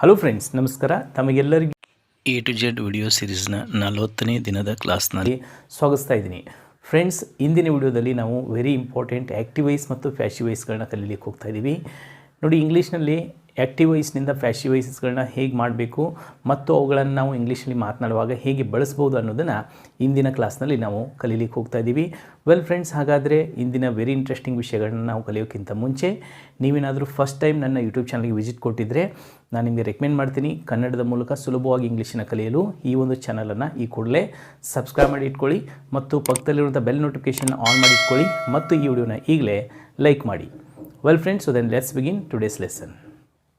Hello friends ನಮಸ್ಕಾರ. ತಮಗೆಲ್ಲರಿಗೂ A to Z video ಸೀರೀಸ್ನ ನಲವತ್ತನೇ ದಿನದ ಕ್ಲಾಸ್ನಲ್ಲಿ ಸ್ವಾಗತಿಸ್ತಾ ಇದ್ದೀನಿ. ಫ್ರೆಂಡ್ಸ್ ಇಂದಿನ ವಿಡಿಯೋದಲ್ಲಿ ನಾವು ವೆರಿ ಇಂಪಾರ್ಟೆಂಟ್ ಆ್ಯಕ್ಟಿವೈಸ್ ಮತ್ತು ಫ್ಯಾಶಿವೈಸ್ಗಳನ್ನ ಕಲೀಲಿಕ್ಕೆ ಹೋಗ್ತಾ ಇದ್ದೀವಿ ನೋಡಿ ಇಂಗ್ಲೀಷ್ನಲ್ಲಿ ಆ್ಯಕ್ಟಿವೈಸ್ನಿಂದ ಫ್ಯಾಶಿವೈಸಸ್ಗಳನ್ನ ಹೇಗೆ ಮಾಡಬೇಕು ಮತ್ತು ಅವುಗಳನ್ನು ನಾವು ಇಂಗ್ಲೀಷಲ್ಲಿ ಮಾತನಾಡುವಾಗ ಹೇಗೆ ಬಳಸ್ಬೋದು ಅನ್ನೋದನ್ನು ಇಂದಿನ ಕ್ಲಾಸ್ನಲ್ಲಿ ನಾವು ಕಲೀಲಿಕ್ಕೆ ಹೋಗ್ತಾ ಇದ್ದೀವಿ ವೆಲ್ ಫ್ರೆಂಡ್ಸ್ ಹಾಗಾದರೆ ಇಂದಿನ ವೆರಿ ಇಂಟ್ರೆಸ್ಟಿಂಗ್ ವಿಷಯಗಳನ್ನ ನಾವು ಕಲಿಯೋಕ್ಕಿಂತ ಮುಂಚೆ ನೀವೇನಾದರೂ ಫಸ್ಟ್ ಟೈಮ್ ನನ್ನ ಯೂಟ್ಯೂಬ್ ಚಾನಲ್ಗೆ ವಿಸಿಟ್ ಕೊಟ್ಟಿದ್ದರೆ ನಾನು ನಿಮಗೆ ರೆಕಮೆಂಡ್ ಮಾಡ್ತೀನಿ. ಕನ್ನಡದ ಮೂಲಕ ಸುಲಭವಾಗಿ ಇಂಗ್ಲೀಷನ್ನು ಕಲಿಯಲು ಈ ಒಂದು ಚಾನಲನ್ನು ಈ ಕೂಡಲೇ ಸಬ್ಸ್ಕ್ರೈಬ್ ಮಾಡಿ ಇಟ್ಕೊಳ್ಳಿ ಮತ್ತು ಪಕ್ಕದಲ್ಲಿರುವಂಥ ಬೆಲ್ ನೋಟಿಫಿಕೇಷನ್ ಆನ್ ಮಾಡಿ ಇಟ್ಕೊಳ್ಳಿ ಮತ್ತು ಈ ವಿಡಿಯೋನ ಈಗಲೇ ಲೈಕ್ ಮಾಡಿ. Well friends so then let's begin today's lesson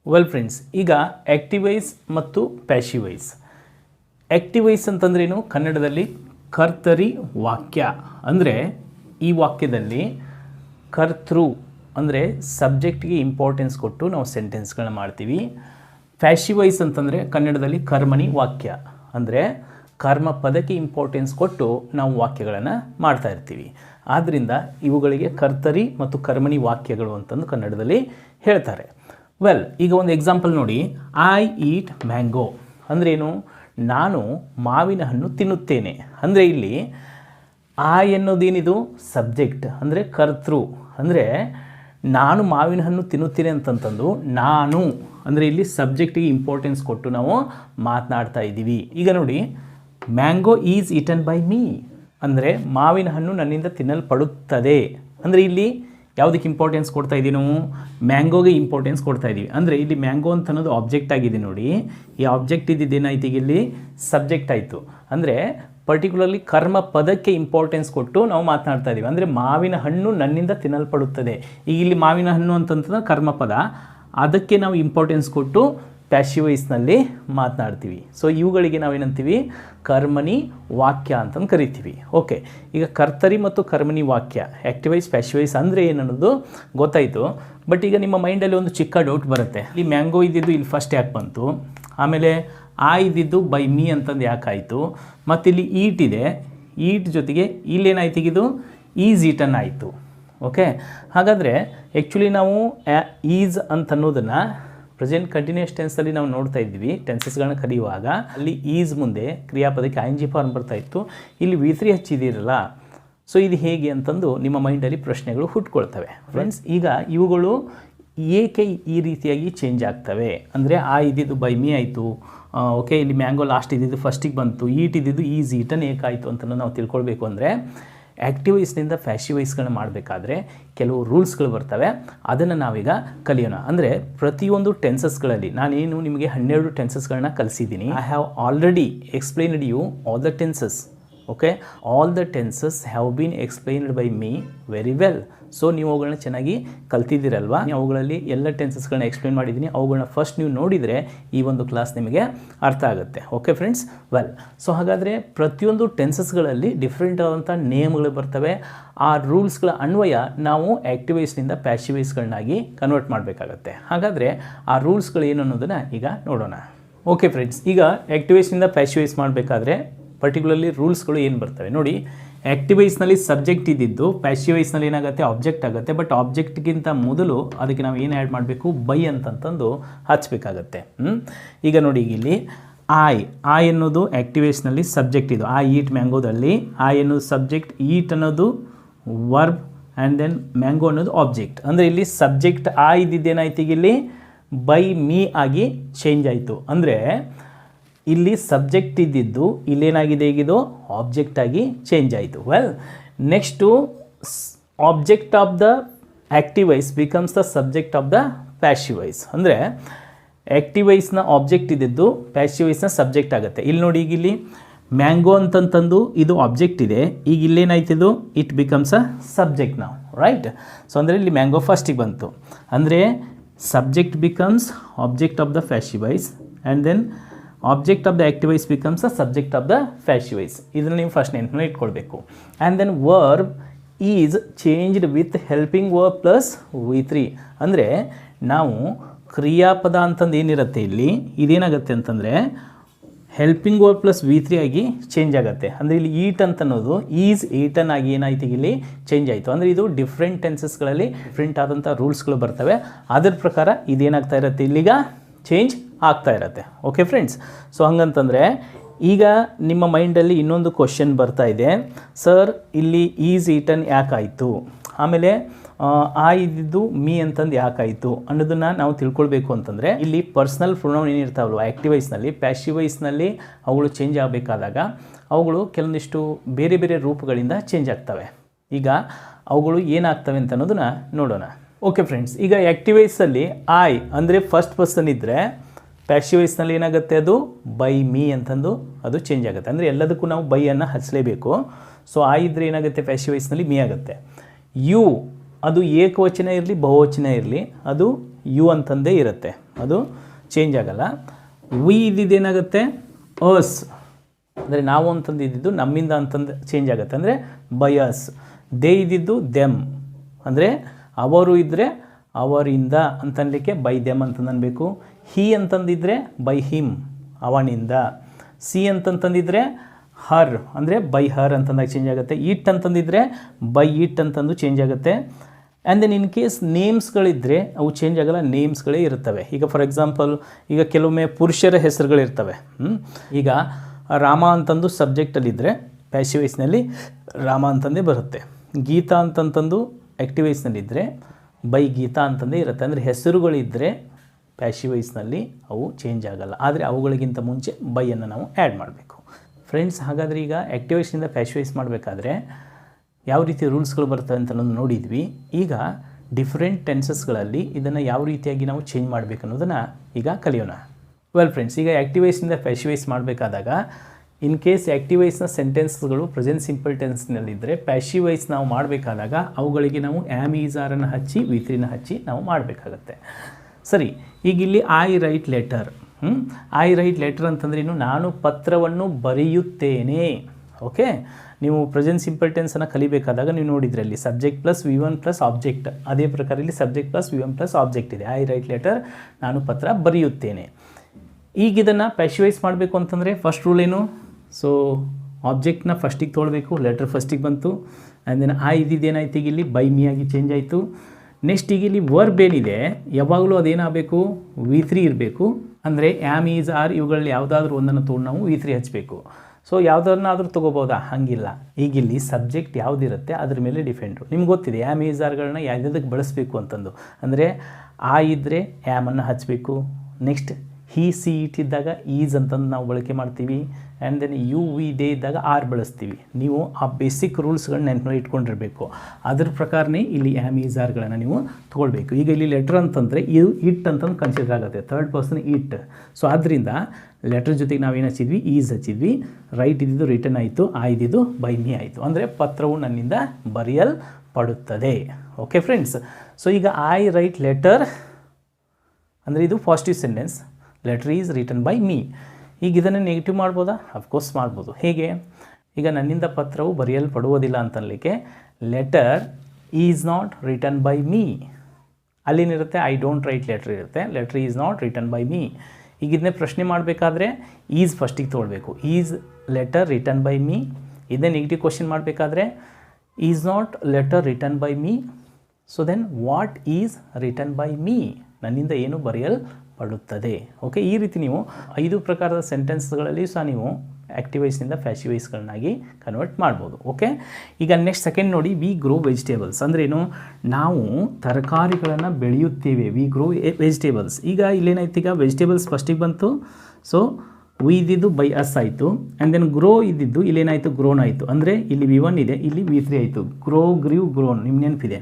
well friends ಈಗ ಆ್ಯಕ್ಟಿವೈಸ್ ಮತ್ತು ಪ್ಯಾಶಿವೈಸ್ ಆ್ಯಕ್ಟಿವೈಸ್ ಅಂತಂದ್ರೇನು ಕನ್ನಡದಲ್ಲಿ ಕರ್ತರಿ ವಾಕ್ಯ. ಅಂದರೆ ಈ ವಾಕ್ಯದಲ್ಲಿ ಕರ್ತೃ ಅಂದರೆ ಸಬ್ಜೆಕ್ಟ್ಗೆ ಇಂಪಾರ್ಟೆನ್ಸ್ ಕೊಟ್ಟು ನಾವು ಸೆಂಟೆನ್ಸ್ಗಳನ್ನ ಮಾಡ್ತೀವಿ. ಪ್ಯಾಶಿವೈಸ್ ಅಂತಂದರೆ ಕನ್ನಡದಲ್ಲಿ ಕರ್ಮಣಿ ವಾಕ್ಯ. ಅಂದರೆ ಕರ್ಮ ಪದಕ್ಕೆ ಇಂಪಾರ್ಟೆನ್ಸ್ ಕೊಟ್ಟು ನಾವು ವಾಕ್ಯಗಳನ್ನು ಮಾಡ್ತಾ ಇರ್ತೀವಿ. ಆದ್ದರಿಂದ ಇವುಗಳಿಗೆ ಕರ್ತರಿ ಮತ್ತು ಕರ್ಮಣಿ ವಾಕ್ಯಗಳು ಅಂತಂದು ಕನ್ನಡದಲ್ಲಿ ಹೇಳ್ತಾರೆ. ವೆಲ್ ಈಗ ಒಂದು ಎಕ್ಸಾಂಪಲ್ ನೋಡಿ. ಐ ಈಟ್ ಮ್ಯಾಂಗೋ ಅಂದ್ರೇನು? ನಾನು ಮಾವಿನ ಹಣ್ಣು ತಿನ್ನುತ್ತೇನೆ. ಅಂದರೆ ಇಲ್ಲಿ ಐ ಅನ್ನೋದೇನಿದು ಸಬ್ಜೆಕ್ಟ್ ಅಂದರೆ ಕರ್ತೃ. ಅಂದರೆ ನಾನು ಮಾವಿನ ಹಣ್ಣು ತಿನ್ನುತ್ತೇನೆ ಅಂತಂತಂದು ನಾನು. ಅಂದರೆ ಇಲ್ಲಿ ಸಬ್ಜೆಕ್ಟಿಗೆ ಇಂಪಾರ್ಟೆನ್ಸ್ ಕೊಟ್ಟು ನಾವು ಮಾತನಾಡ್ತಾ ಇದ್ದೀವಿ. ಈಗ ನೋಡಿ mango is eaten by me ಅಂದರೆ ಮಾವಿನ ಹಣ್ಣು ನನ್ನಿಂದ ತಿನ್ನಲ್ಪಡುತ್ತದೆ. ಅಂದರೆ ಇಲ್ಲಿ ಯಾವುದಕ್ಕೆ ಇಂಪಾರ್ಟೆನ್ಸ್ ಕೊಡ್ತಾ ಇದ್ದೀವಿ ನಾವು? ಮ್ಯಾಂಗೋಗೆ ಇಂಪಾರ್ಟೆನ್ಸ್ ಕೊಡ್ತಾ ಇದ್ದೀವಿ ಅಂದರೆ ಇಲ್ಲಿ ಮ್ಯಾಂಗೋ ಅಂತ ಅನ್ನೋದು ಆಬ್ಜೆಕ್ಟ್ ಆಗಿದೆ ನೋಡಿ. ಈ ಆಬ್ಜೆಕ್ಟ್ ಇದ್ದಿದ್ದೇನಾಯ್ತು ಈಗ ಇಲ್ಲಿ? ಸಬ್ಜೆಕ್ಟ್ ಆಯಿತು. ಅಂದರೆ ಪರ್ಟಿಕ್ಯುಲರ್ಲಿ ಕರ್ಮ ಪದಕ್ಕೆ ಇಂಪಾರ್ಟೆನ್ಸ್ ಕೊಟ್ಟು ನಾವು ಮಾತನಾಡ್ತಾ ಇದ್ದೀವಿ ಅಂದರೆ ಮಾವಿನ ಹಣ್ಣು ನನ್ನಿಂದ ತಿನ್ನಲ್ಪಡುತ್ತದೆ. ಈಗ ಇಲ್ಲಿ ಮಾವಿನ ಹಣ್ಣು ಅಂತಂತಂದ್ರೆ ಕರ್ಮಪದ ಅದಕ್ಕೆ ನಾವು ಇಂಪಾರ್ಟೆನ್ಸ್ ಕೊಟ್ಟು ಪ್ಯಾಶಿವೈಸ್ನಲ್ಲಿ ಮಾತನಾಡ್ತೀವಿ. ಸೊ ಇವುಗಳಿಗೆ ನಾವೇನಂತೀವಿ? ಕರ್ಮನಿ ವಾಕ್ಯ ಅಂತಂದು ಕರಿತೀವಿ. ಓಕೆ ಈಗ ಕರ್ತರಿ ಮತ್ತು ಕರ್ಮನಿ ವಾಕ್ಯ ಆ್ಯಕ್ಟಿವೈಸ್ ಪ್ಯಾಶಿವೈಸ್ ಅಂದರೆ ಏನನ್ನೋದು ಗೊತ್ತಾಯಿತು. ಬಟ್ ಈಗ ನಿಮ್ಮ ಮೈಂಡಲ್ಲಿ ಒಂದು ಚಿಕ್ಕ ಡೌಟ್ ಬರುತ್ತೆ. ಇಲ್ಲಿ ಮ್ಯಾಂಗೋ ಇದ್ದಿದ್ದು ಇಲ್ಲಿ ಫಸ್ಟ್ ಯಾಕೆ ಬಂತು? ಆಮೇಲೆ ಆ ಇದ್ದಿದ್ದು ಬೈ ಮೀ ಅಂತಂದು ಯಾಕಾಯಿತು ಮತ್ತು ಇಲ್ಲಿ ಈಟ್ ಇದೆ. ಈಟ್ ಜೊತೆಗೆ ಇಲ್ಲೇನಾಯ್ತು ಇದು? ಈಸ್ ಈಟನ್ ಆಯಿತು. ಓಕೆ ಹಾಗಾದರೆ ಆ್ಯಕ್ಚುಲಿ ನಾವು ಈಸ್ ಅಂತ ಅನ್ನೋದನ್ನು ಪ್ರೆಸೆಂಟ್ ಕಂಟಿನ್ಯೂಸ್ ಟೆನ್ಸಲ್ಲಿ ನಾವು ನೋಡ್ತಾ ಇದ್ವಿ ಟೆನ್ಸಸ್ಗಳನ್ನ ಕಲಿಯುವಾಗ ಅಲ್ಲಿ ಈಸ್ ಮುಂದೆ ಕ್ರಿಯಾಪದಕ್ಕೆ ಐ ಎನ್ ಜಿ ಫಾರ್ಮ್ ಬರ್ತಾ ಇತ್ತು. ಇಲ್ಲಿ ವಿ ತ್ರೀ ಹಚ್ಚಿದ್ದೀರಲ್ಲ ಸೊ ಇದು ಹೇಗೆ ಅಂತಂದು ನಿಮ್ಮ ಮೈಂಡಲ್ಲಿ ಪ್ರಶ್ನೆಗಳು ಹುಟ್ಕೊಳ್ತವೆ. ಫ್ರೆಂಡ್ಸ್ ಈಗ ಇವುಗಳು ಏಕೆ ಈ ರೀತಿಯಾಗಿ ಚೇಂಜ್ ಆಗ್ತವೆ? ಅಂದರೆ, ಆ ಇದ್ದಿದ್ದು ಬೈ ಮೀ ಆಯಿತು. ಓಕೆ ಇಲ್ಲಿ ಮ್ಯಾಂಗೋ ಲಾಸ್ಟ್ ಇದ್ದಿದ್ದು ಫಸ್ಟಿಗೆ ಬಂತು. ಈಟ್ ಇದ್ದಿದ್ದು ಈಸಿ ಈಟನ್ ಏಕಾಯಿತು ಅಂತ ನಾವು ತಿಳ್ಕೊಳ್ಬೇಕು ಅಂದರೆ ಆ್ಯಕ್ಟಿವೈಸ್ನಿಂದ ಫ್ಯಾಶಿವೈಸ್ಗಳನ್ನ ಮಾಡಬೇಕಾದ್ರೆ ಕೆಲವು ರೂಲ್ಸ್ಗಳು ಬರ್ತವೆ. ಅದನ್ನು ನಾವೀಗ ಕಲಿಯೋಣ. ಅಂದರೆ ಪ್ರತಿಯೊಂದು ಟೆನ್ಸಸ್ಗಳಲ್ಲಿ, ನಾನೇನು ನಿಮಗೆ ಹನ್ನೆರಡು ಟೆನ್ಸಸ್ಗಳನ್ನ ಕಲಿಸಿದ್ದೀನಿ. I have already explained you all the tenses okay all the tenses have been explained by me very well so ನೀವು ಅವುಗಳನ್ನ ಚೆನ್ನಾಗಿ ಕಲ್ತಿದ್ದೀರಲ್ವಾ? ನೀವು ಅವುಗಳಲ್ಲಿ ಎಲ್ಲ ಟೆನ್ಸಸ್ಗಳನ್ನ ಎಕ್ಸ್ಪ್ಲೈನ್ ಮಾಡಿದ್ದೀನಿ. ಅವುಗಳನ್ನ ಫಸ್ಟ್ ನೀವು ನೋಡಿದರೆ ಈ ಒಂದು ಕ್ಲಾಸ್ ನಿಮಗೆ ಅರ್ಥ ಆಗುತ್ತೆ. ಓಕೆ ಫ್ರೆಂಡ್ಸ್ ವೆಲ್ ಸೊ ಹಾಗಾದರೆ ಪ್ರತಿಯೊಂದು ಟೆನ್ಸಸ್ಗಳಲ್ಲಿ ಡಿಫ್ರೆಂಟ್ ಆದಂಥ ನೇಮ್ಗಳು ಬರ್ತವೆ. ಆ ರೂಲ್ಸ್ಗಳ ಅನ್ವಯ ನಾವು ಆ್ಯಕ್ಟಿವೈಸ್ನಿಂದ ಪ್ಯಾಶಿವೈಸ್ಗಳನ್ನಾಗಿ ಕನ್ವರ್ಟ್ ಮಾಡಬೇಕಾಗತ್ತೆ. ಹಾಗಾದರೆ ಆ ರೂಲ್ಸ್ಗಳು ಏನು ಅನ್ನೋದನ್ನು ಈಗ ನೋಡೋಣ. ಓಕೆ ಫ್ರೆಂಡ್ಸ್ ಈಗ ಆ್ಯಕ್ಟಿವೈಸ್ನಿಂದ ಪ್ಯಾಶಿವೈಸ್ ಮಾಡಬೇಕಾದ್ರೆ ಪರ್ಟಿಕ್ಯುಲರ್ಲಿ ರೂಲ್ಸ್ಗಳು ಏನು ಬರ್ತವೆ? ನೋಡಿ ಆ್ಯಕ್ಟಿವೈಸ್ನಲ್ಲಿ ಸಬ್ಜೆಕ್ಟ್ ಇದ್ದಿದ್ದು ಪ್ಯಾಶಿವೈಸ್ನಲ್ಲಿ ಏನಾಗುತ್ತೆ? ಆಬ್ಜೆಕ್ಟ್ ಆಗುತ್ತೆ. ಬಟ್ ಆಬ್ಜೆಕ್ಟ್ಗಿಂತ ಮೊದಲು ಅದಕ್ಕೆ ನಾವು ಏನು ಆ್ಯಡ್ ಮಾಡಬೇಕು? ಬೈ ಅಂತಂತಂದು ಹಚ್ಚಬೇಕಾಗತ್ತೆ ಈಗ ನೋಡಿ ಇಲ್ಲಿ ಆಯ್ ಆ ಎನ್ನುವುದು ಆ್ಯಕ್ಟಿವೇಸ್ನಲ್ಲಿ ಸಬ್ಜೆಕ್ಟ್ ಇದು. ಆ ಈಟ್ ಮ್ಯಾಂಗೋದಲ್ಲಿ ಆ ಎನ್ನುವುದು ಸಬ್ಜೆಕ್ಟ್ ಈಟ್ ಅನ್ನೋದು ವರ್ಬ್ ಆ್ಯಂಡ್ ದೆನ್ ಮ್ಯಾಂಗೋ ಅನ್ನೋದು ಆಬ್ಜೆಕ್ಟ್ ಅಂದರೆ ಇಲ್ಲಿ ಸಬ್ಜೆಕ್ಟ್ ಆ ಇದ್ದಿದ್ದೇನಾಯ್ತು ಇಲ್ಲಿ? ಬೈ ಮೀ ಆಗಿ ಚೇಂಜ್ ಆಯಿತು. ಅಂದರೆ ಇಲ್ಲಿ ಸಬ್ಜೆಕ್ಟ್ ಇದ್ದಿದ್ದು ಇಲ್ಲೇನಾಗಿದೆ ಈಗಿದು ಆಬ್ಜೆಕ್ಟ್ ಆಗಿ ಚೇಂಜ್ ಆಯಿತು. Well next object of the active voice becomes the subject of the passive voice ಅಂದರೆ ಆ್ಯಕ್ಟಿವೈಸ್ನ ಆಬ್ಜೆಕ್ಟ್ ಇದ್ದಿದ್ದು ಪ್ಯಾಶಿವೈಸ್ನ ಸಬ್ಜೆಕ್ಟ್ ಆಗುತ್ತೆ. ಇಲ್ಲಿ ನೋಡಿ ಈಗ ಇಲ್ಲಿ ಮ್ಯಾಂಗೋ ಅಂತಂತಂದು ಇದು ಆಬ್ಜೆಕ್ಟ್ ಇದೆ. ಈಗ ಇಲ್ಲೇನಾಯ್ತಿದು ಇಟ್ ಬಿಕಮ್ಸ್ ಅ ಸಬ್ಜೆಕ್ಟ್ ನಾವು ರೈಟ್ ಸೊ ಅಂದರೆ ಇಲ್ಲಿ ಮ್ಯಾಂಗೋ ಫಸ್ಟಿಗೆ ಬಂತು. ಅಂದರೆ subject becomes object of the passive voice and then object of the active voice becomes a subject of the passive voice ಇದನ್ನು ನೀವು ಫಸ್ಟ್ ನೆನಪಲ್ಲಿ ಇಟ್ಕೊಳ್ಬೇಕು. And then verb is changed with helping verb plus V three ಅಂದರೆ ನಾವು ಕ್ರಿಯಾಪದ ಅಂತಂದು ಏನಿರುತ್ತೆ ಇಲ್ಲಿ? ಇದೇನಾಗುತ್ತೆ ಅಂತಂದರೆ helping verb plus V three ಆಗಿ ಚೇಂಜ್ ಆಗುತ್ತೆ. ಅಂದರೆ ಇಲ್ಲಿ ಈಟ್ ಅಂತ ಅನ್ನೋದು ಈಸ್ ಈಟನ್ ಆಗಿ ಏನಾಯ್ತು ಇಲ್ಲಿ? ಚೇಂಜ್ ಆಯಿತು. ಅಂದರೆ ಇದು ಡಿಫ್ರೆಂಟ್ ಟೆನ್ಸಸ್ಗಳಲ್ಲಿ ಡಿಫ್ರೆಂಟ್ ಆದಂಥ ರೂಲ್ಸ್ಗಳು ಬರ್ತವೆ. ಅದರ ಪ್ರಕಾರ ಇದೇನಾಗ್ತಾ ಇರುತ್ತೆ ಇಲ್ಲಿಗ? ಚೇಂಜ್ ಆಗ್ತಾ ಇರತ್ತೆ. ಓಕೆ ಫ್ರೆಂಡ್ಸ್ ಸೊ ಹಂಗಂತಂದರೆ ಈಗ ನಿಮ್ಮ ಮೈಂಡಲ್ಲಿ ಇನ್ನೊಂದು ಕ್ವಶನ್ ಬರ್ತಾ ಇದೆ. ಸರ್ ಇಲ್ಲಿ ಈಸ್ ಈಟನ್ ಯಾಕಾಯಿತು ಆಮೇಲೆ ಆ, ಇದ್ದಿದ್ದು ಮೀ ಅಂತಂದು ಯಾಕಾಯಿತು ಅನ್ನೋದನ್ನು ನಾವು ತಿಳ್ಕೊಳ್ಬೇಕು ಅಂತಂದರೆ ಇಲ್ಲಿ ಪರ್ಸ್ನಲ್ ಪ್ರೊನೌನ್ ಏನಿರ್ತಾವಲ್ವ? ಆ್ಯಕ್ಟಿವೈಸ್ನಲ್ಲಿ ಪ್ಯಾಶಿವೈಸ್ನಲ್ಲಿ ಅವುಗಳು ಚೇಂಜ್ ಆಗಬೇಕಾದಾಗ ಅವುಗಳು ಕೆಲವೊಂದಿಷ್ಟು ಬೇರೆ ಬೇರೆ ರೂಪಗಳಿಂದ ಚೇಂಜ್ ಆಗ್ತವೆ. ಈಗ ಅವುಗಳು ಏನಾಗ್ತವೆ ಅಂತ ಅನ್ನೋದನ್ನ ನೋಡೋಣ. ಓಕೆ ಫ್ರೆಂಡ್ಸ್ ಈಗ ಆ್ಯಕ್ಟಿವೈಸಲ್ಲಿ ಐ ಅಂದರೆ ಫಸ್ಟ್ ಪರ್ಸನ್ ಇದ್ದರೆ ಪ್ಯಾಶಿವೈಸ್ನಲ್ಲಿ ಏನಾಗುತ್ತೆ ಅದು? ಬೈ ಮೀ ಅಂತಂದು ಅದು ಚೇಂಜ್ ಆಗುತ್ತೆ. ಅಂದರೆ ಎಲ್ಲದಕ್ಕೂ ನಾವು ಬೈಯನ್ನು ಹಚ್ಚಲೇಬೇಕು ಸೊ ಆ ಇದ್ದರೆ ಏನಾಗುತ್ತೆ? ಪ್ಯಾಶಿವೈಸ್ನಲ್ಲಿ ಮೀ ಆಗುತ್ತೆ. ಯು ಅದು ಏಕವಚನ ಇರಲಿ, ಬಹುವಚನ ಇರಲಿ, ಅದು ಯು ಅಂತಂದೇ ಇರುತ್ತೆ. ಅದು ಚೇಂಜ್ ಆಗಲ್ಲ. ವಿ ಇದ್ದಿದ್ದೇನಾಗುತ್ತೆ ಅಸ್ ಅಂದರೆ ನಾವು ಅಂತಂದು ಇದ್ದಿದ್ದು ನಮ್ಮಿಂದ ಅಂತಂದು ಚೇಂಜ್ ಆಗುತ್ತೆ. ಅಂದರೆ ಬಯಸ್ ದೇ ಇದ್ದಿದ್ದು ದೆಮ್ ಅಂದರೆ ಅವರು ಇದ್ದರೆ ಅವರಿಂದ ಅಂತನ್ಲಿಕ್ಕೆ ಬೈ ದೆಮ್ ಅಂತಂದು ಅನ್ಬೇಕು. ಹಿ ಅಂತಂದಿದ್ರೆ ಬೈ ಹಿಮ್, ಅವನಿಂದ. ಸಿ ಅಂತಂತಂದಿದ್ರೆ ಹರ್, ಅಂದರೆ ಬೈ ಹರ್ ಅಂತಂದಾಗ ಚೇಂಜ್ ಆಗುತ್ತೆ. ಇಟ್ ಅಂತಂದಿದ್ರೆ ಬೈ ಇಟ್ ಅಂತಂದು ಚೇಂಜ್ ಆಗುತ್ತೆ. ಆ್ಯಂಡ್ ದೆನ್ ಇನ್ ಕೇಸ್ ನೇಮ್ಸ್ಗಳಿದ್ದರೆ ಅವು ಚೇಂಜ್ ಆಗಲ್ಲ ನೇಮ್ಸ್ಗಳೇ ಇರ್ತವೆ ಈಗ ಫಾರ್ ಎಕ್ಸಾಂಪಲ್ ಈಗ ಕೆಲವೊಮ್ಮೆ ಪುರುಷರ ಹೆಸರುಗಳಿರ್ತವೆ? ಈಗ ರಾಮ ಅಂತಂದು ಸಬ್ಜೆಕ್ಟಲ್ಲಿದ್ದರೆ ಪ್ಯಾಶಿವೈಸ್ನಲ್ಲಿ ರಾಮ ಅಂತಂದೇ ಬರುತ್ತೆ. ಗೀತಾ ಅಂತಂತಂದು ಆ್ಯಕ್ಟಿವೈಸ್ನಲ್ಲಿದ್ದರೆ ಬೈ ಗೀತಾ ಅಂತಂದೇ ಇರುತ್ತೆ. ಅಂದರೆ ಹೆಸರುಗಳಿದ್ದರೆ ಪ್ಯಾಶಿವೈಸ್ನಲ್ಲಿ ಅವು ಚೇಂಜ್ ಆಗಲ್ಲ. ಆದರೆ ಅವುಗಳಿಗಿಂತ ಮುಂಚೆ ಬೈಯನ್ನು ನಾವು ಆ್ಯಡ್ ಮಾಡಬೇಕು. ಫ್ರೆಂಡ್ಸ್ ಹಾಗಾದರೆ ಈಗ ಆ್ಯಕ್ಟಿವೇಶನಿಂದ ಪ್ಯಾಶಿವೈಸ್ ಮಾಡಬೇಕಾದ್ರೆ ಯಾವ ರೀತಿ ರೂಲ್ಸ್ಗಳು ಬರ್ತವೆ ಅಂತ ಅನ್ನೋದು ನೋಡಿದ್ವಿ. ಈಗ ಡಿಫ್ರೆಂಟ್ ಟೆನ್ಸಸ್ಗಳಲ್ಲಿ ಇದನ್ನು ಯಾವ ರೀತಿಯಾಗಿ ನಾವು ಚೇಂಜ್ ಮಾಡಬೇಕು ಅನ್ನೋದನ್ನು ಈಗ ಕಲಿಯೋಣ. ವೆಲ್ ಫ್ರೆಂಡ್ಸ್ ಈಗ ಆ್ಯಕ್ಟಿವೈಸಿಂದ ಪ್ಯಾಶಿವೈಸ್ ಮಾಡಬೇಕಾದಾಗ ಇನ್ ಕೇಸ್ ಆ್ಯಕ್ಟಿವೈಸ್ನ ಸೆಂಟೆನ್ಸ್ಗಳು ಪ್ರೆಸೆಂಟ್ ಸಿಂಪಲ್ ಟೆನ್ಸ್ನಲ್ಲಿದ್ದರೆ ಪ್ಯಾಶಿವೈಸ್ ನಾವು ಮಾಡಬೇಕಾದಾಗ ಅವುಗಳಿಗೆ ನಾವು ಆ್ಯಮ್ ಈಜಾರನ್ನು ಹಚ್ಚಿ ವಿತ್ರಿನ ಹಚ್ಚಿ ನಾವು ಮಾಡಬೇಕಾಗತ್ತೆ. ಸರಿ, ಈಗ ಇಲ್ಲಿ I write letter I write letter ಅಂತಂದ್ರೇನು, ನಾನು ಪತ್ರವನ್ನು ಬರೆಯುತ್ತೇನೆ. ಓಕೆ? ನೀವು ಪ್ರೆಸೆಂಟ್ ಸಿಂಪಲ್ ಟೆನ್ಸನ್ನು ಕಲಿಬೇಕಾದಾಗ ನೀವು ನೋಡಿದ್ರಿ ಅಲ್ಲಿ subject plus V one plus object ಅದೇ ಪ್ರಕಾರ ಇಲ್ಲಿ subject plus V one plus object ಇದೆ. ಐ ರೈಟ್ ಲೆಟರ್ ನಾನು ಪತ್ರ ಬರೆಯುತ್ತೇನೆ. ಈಗ ಇದನ್ನು ಪ್ಯಾಶಿವೈಸ್ ಮಾಡಬೇಕು ಅಂತಂದರೆ ಫಸ್ಟ್ ರೂಲ್ ಏನು? ಸೊ ಆಬ್ಜೆಕ್ಟ್ನ ಫಸ್ಟಿಗೆ ತೊಗೊಳ್ಬೇಕು ಲೆಟರ್ ಫಸ್ಟಿಗೆ ಬಂತು. ಆ್ಯಂಡ್ ದೆನ್ ಆ ಇದ್ದಿದ್ದೇನಾಯ್ತು ಈಗ ಇಲ್ಲಿ? ಬೈ ಮೀ ಚೇಂಜ್ ಆಯಿತು. ನೆಕ್ಸ್ಟ್ ಈಗ ಇಲ್ಲಿ ವರ್ಬ್ ಏನಿದೆ, ಯಾವಾಗಲೂ ಅದೇನಾಗಬೇಕು? ವಿ ತ್ರೀ ಇರಬೇಕು. ಅಂದರೆ ಆ್ಯಮ್ ಈಸ್ ಆರ್ ಇವುಗಳಲ್ಲಿ ಯಾವುದಾದ್ರೂ ಒಂದನ್ನು ತೊಗೊಂಡು ನಾವು ವಿ ತ್ರೀ ಹಚ್ಚಬೇಕು ಸೊ ಯಾವುದನ್ನಾದರೂ ತೊಗೋಬೋದಾ? ಹಾಗಿಲ್ಲ. ಈಗ ಇಲ್ಲಿ ಸಬ್ಜೆಕ್ಟ್ ಯಾವುದಿರುತ್ತೆ? ಅದ್ರ ಮೇಲೆ ಡಿಫೆಂಡು ನಿಮ್ಗೆ ಗೊತ್ತಿದೆ ಆ್ಯಮ್ ಈಸ್ ಆರ್ಗಳನ್ನ ಯಾವುದಕ್ಕೆ ಬಳಸಬೇಕು ಅಂತಂದು. ಅಂದರೆ, ಆ ಇದ್ದರೆ ಆ್ಯಮನ್ನು ಹಚ್ಚಬೇಕು ನೆಕ್ಸ್ಟ್ ಹಿ ಸಿ ಇಟ್ ಇದ್ದಾಗ ಈಸ್ ಅಂತಂದು ನಾವು ಬಳಕೆ ಮಾಡ್ತೀವಿ. And then you we they ಇದ್ದಾಗ ಆರ್ ಬಳಸ್ತೀವಿ. ನೀವು ಆ ಬೇಸಿಕ್ ರೂಲ್ಸ್ಗಳನ್ನ ನೆನಪು ಇಟ್ಕೊಂಡಿರಬೇಕು. ಅದ್ರ ಪ್ರಕಾರನೇ ಇಲ್ಲಿ ಆ್ಯಮ್ ಈಸ್ ಆರ್ಗಳನ್ನು ನೀವು ತೊಗೊಳ್ಬೇಕು. ಈಗ ಇಲ್ಲಿ ಲೆಟರ್ ಅಂತಂದರೆ ಇದು ಇಟ್ ಅಂತಂದು ಕನ್ಸಿಡರ್ ಆಗುತ್ತೆ. ಥರ್ಡ್ ಪರ್ಸನ್ ಇಟ್ ಸೊ ಆದ್ದರಿಂದ ಲೆಟರ್ ಜೊತೆಗೆ ನಾವೇನು ಹಚ್ಚಿದ್ವಿ? ಈಸ್ ಹಚ್ಚಿದ್ವಿ. ರೈಟ್ ಇದ್ದಿದ್ದು ರಿಟರ್ನ್ ಆಯಿತು. ಆ ಇದ್ದಿದ್ದು ಬೈ ಮೀ ಆಯಿತು. ಅಂದರೆ ಪತ್ರವು ನನ್ನಿಂದ ಬರೆಯಲ್ಪಡುತ್ತದೆ. ಓಕೆ ಫ್ರೆಂಡ್ಸ್ ಸೊ ಈಗ ಐ ರೈಟ್ ಲೆಟರ್ ಅಂದರೆ ಇದು positive sentence letter is written by me ಈಗ ಇದನ್ನೇ ನೆಗೆಟಿವ್ ಮಾಡ್ಬೋದಾ? ಅಫ್ಕೋರ್ಸ್ ಮಾಡ್ಬೋದು. ಹೇಗೆ? ಈಗ ನನ್ನಿಂದ ಪತ್ರವು ಬರೆಯಲ್ಪಡುವುದಿಲ್ಲ ಅಂತನ್ಲಿಕ್ಕೆ letter is not written by me ಅಲ್ಲೇನಿರುತ್ತೆ I don't write letter ಇರುತ್ತೆ. Letter is not written by me ಈಗ ಇದನ್ನೇ ಪ್ರಶ್ನೆ ಮಾಡಬೇಕಾದ್ರೆ ಈಸ್ ಫಸ್ಟಿಗೆ ತೊಗೊಳ್ಬೇಕು is letter written by me ಇದನ್ನೇ ನೆಗೆಟಿವ್ ಕ್ವಶನ್ ಮಾಡಬೇಕಾದ್ರೆ is not letter written by me so then what is written by me ನನ್ನಿಂದ ಏನು ಬರೆಯಲ್ಪಡುತ್ತದೆ ಓಕೆ ಈ ರೀತಿ ನೀವು ಐದು ಪ್ರಕಾರದ ಸೆಂಟೆನ್ಸ್ಗಳಲ್ಲಿ ಸಹ ನೀವು ಆ್ಯಕ್ಟಿವೈಸ್ನಿಂದ ಫ್ಯಾಶಿವೈಸ್ಗಳನ್ನಾಗಿ ಕನ್ವರ್ಟ್ ಮಾಡ್ಬೋದು. ಓಕೆ ಈಗ ನೆಕ್ಸ್ಟ್ ಸೆಕೆಂಡ್ ನೋಡಿ ವಿ ಗ್ರೋ ವೆಜಿಟೇಬಲ್ಸ್ ಅಂದ್ರೇನು ನಾವು ತರಕಾರಿಗಳನ್ನು ಬೆಳೆಯುತ್ತೇವೆ. ವಿ ಗ್ರೋ ವೆಜಿಟೇಬಲ್ಸ್ ಈಗ ಇಲ್ಲೇನಾಯ್ತು ಈಗ? ವೆಜಿಟೇಬಲ್ಸ್ ಫಸ್ಟಿಗೆ ಬಂತು. ಸೊ ವಿ ಇದ್ದಿದ್ದು ಬೈ ಅಸ್ ಆಯಿತು. ಆ್ಯಂಡ್ ದೆನ್ ಗ್ರೋ ಇದ್ದಿದ್ದು ಇಲ್ಲೇನಾಯಿತು? ಗ್ರೋನ್ ಆಯಿತು. ಅಂದರೆ ಇಲ್ಲಿ ವಿ ಒನ್ ಇದೆ ಇಲ್ಲಿ ವಿ ತ್ರೀ ಆಯಿತು. ಗ್ರೋ ಗ್ರೀವ್ ಗ್ರೋನ್ ನಿಮ್ಮ ನೆನಪಿದೆ?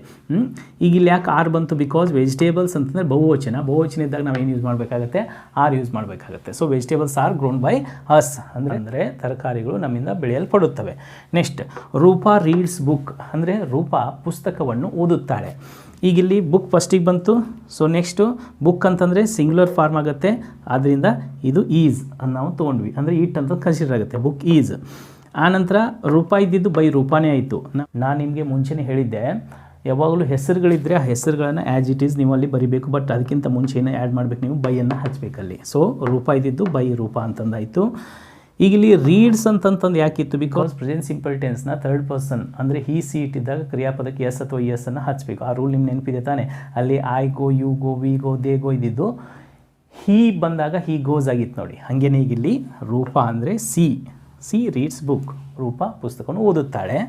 ಈಗ ಇಲ್ಲಿ ಯಾಕೆ ಆರ್ ಬಂತು? ಬಿಕಾಸ್ ವೆಜಿಟೇಬಲ್ಸ್ ಅಂತಂದರೆ ಬಹುವಚನ. ಬಹುವಚನ ಇದ್ದಾಗ ನಾವು ಏನು ಯೂಸ್ ಮಾಡಬೇಕಾಗತ್ತೆ? ಆರ್ ಯೂಸ್ ಮಾಡಬೇಕಾಗತ್ತೆ. So vegetables are grown by us ಅಂದರೆ ಅಂದರೆ? ತರಕಾರಿಗಳು ನಮ್ಮಿಂದ ಬೆಳೆಯಲ್ಪಡುತ್ತವೆ. ನೆಕ್ಸ್ಟ್ ರೂಪಾ ರೀಡ್ಸ್ ಬುಕ್ ಅಂದರೆ ರೂಪಾ ಪುಸ್ತಕವನ್ನು ಓದುತ್ತಾಳೆ. ಈಗ ಇಲ್ಲಿ ಬುಕ್ ಫಸ್ಟಿಗೆ ಬಂತು. ಸೊ ನೆಕ್ಸ್ಟು ಬುಕ್ ಅಂತಂದರೆ ಸಿಂಗ್ಯುಲರ್ ಫಾರ್ಮ್ ಆಗುತ್ತೆ. ಆದ್ದರಿಂದ ಇದು ಈಸ್ ಅನ್ನು ನಾವು ತೊಗೊಂಡ್ವಿ. ಅಂದರೆ ಈಟ್ ಅಂತ ಕನ್ಸಿಡರ್ ಆಗುತ್ತೆ ಬುಕ್ ಈಸ್ ಆನಂತರ ರೂಪಾಯಿ ಇದ್ದಿದ್ದು ಬೈ ರೂಪಾನೇ ಆಯಿತು. ನಾನು ನಿಮಗೆ ಮುಂಚೆನೇ ಹೇಳಿದ್ದೆ. ಯಾವಾಗಲೂ ಹೆಸರುಗಳಿದ್ದರೆ ಆ ಹೆಸರುಗಳನ್ನು ಆ್ಯಸ್ ಇಟ್ ಈಸ್ ನೀವು ಅಲ್ಲಿ ಬರಿಬೇಕು. ಬಟ್ ಅದಕ್ಕಿಂತ ಮುಂಚೆನೇ ಆ್ಯಡ್ ಮಾಡಬೇಕು ನೀವು ಬೈಯನ್ನು ಹಚ್ಚಬೇಕಲ್ಲಿ ಸೊ ರೂಪಾಯಿ ಇದ್ದಿದ್ದು ಬೈ ರೂಪ ಅಂತಂದಾಯಿತು. ಈಗ ಇಲ್ಲಿ ರೀಡ್ಸ್ ಅಂತಂತಂದು ಯಾಕಿತ್ತು ಬಿಕಾಸ್ ಪ್ರೆಸೆಂಟ್ ಸಿಂಪಲ್ ಟೆನ್ಸ್ನ ಥರ್ಡ್ ಪರ್ಸನ್ ಅಂದರೆ ಹಿ ಸಿ ಇಟ್ಟಿದ್ದಾಗ ಕ್ರಿಯಾಪದಕ್ಕೆ ಎಸ್ ಅಥವಾ ಎಸ್ ಅನ್ನು ಹಚ್ಚಬೇಕು ಆ ರೂಲ್ ನಿಮ್ಮ ನೆನಪಿದೆ ತಾನೆ? ಅಲ್ಲಿ I go you go we go they go ಇದ್ದಿದ್ದು ಹೀ ಬಂದಾಗ ಹೀ ಗೋಸ್ ಆಗಿತ್ತು ನೋಡಿ. ಹಾಗೇನೆ ಈಗ ಇಲ್ಲಿ ರೂಪ ಅಂದರೆ ಸಿ ಸಿ ರೀಡ್ಸ್ ಬುಕ್ ರೂಪ ಪುಸ್ತಕವನ್ನು ಓದುತ್ತಾಳೆ.